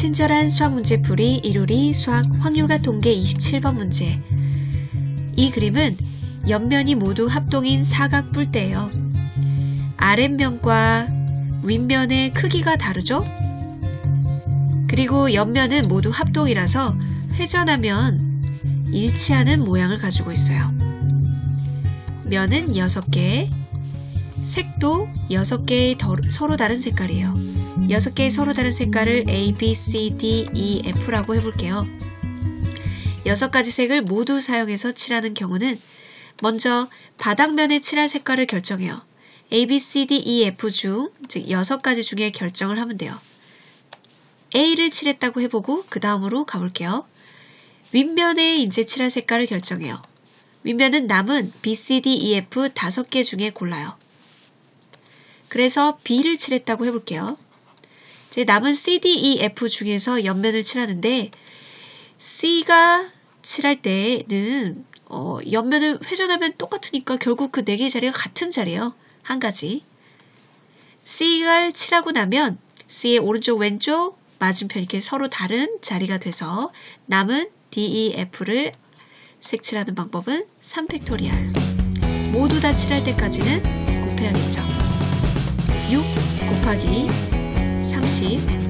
친절한 수학 문제풀이 이루리 수학 확률과 통계 27번 문제. 이 그림은 옆면이 모두 합동인 사각 뿔대예요. 아랫면과 윗면의 크기가 다르죠? 그리고 옆면은 모두 합동이라서 회전하면 일치하는 모양을 가지고 있어요. 면은 6개, 색도 6개의 서로 다른 색깔이에요. 6개의 서로 다른 색깔을 A, B, C, D, E, F라고 해볼게요. 6가지 색을 모두 사용해서 칠하는 경우는 먼저 바닥면에 칠할 색깔을 결정해요. A, B, C, D, E, F 중, 즉 6가지 중에 결정을 하면 돼요. A를 칠했다고 해보고 그 다음으로 가볼게요. 윗면에 이제 칠할 색깔을 결정해요. 윗면은 남은 B, C, D, E, F 5개 중에 골라요. 그래서 B를 칠했다고 해볼게요. 제 남은 C, D, E, F 중에서 옆면을 칠하는데 C가 칠할 때는 어, 옆면을 회전하면 똑같으니까 결국 그 4개의 자리가 같은 자리예요. 한 가지. C가 칠하고 나면 C의 오른쪽 왼쪽 맞은편 이렇게 서로 다른 자리가 돼서 남은 D, E, F를 색칠하는 방법은 3팩토리알. 모두 다 칠할 때까지는 곱해야겠죠. 6 곱하기 30 정답은 180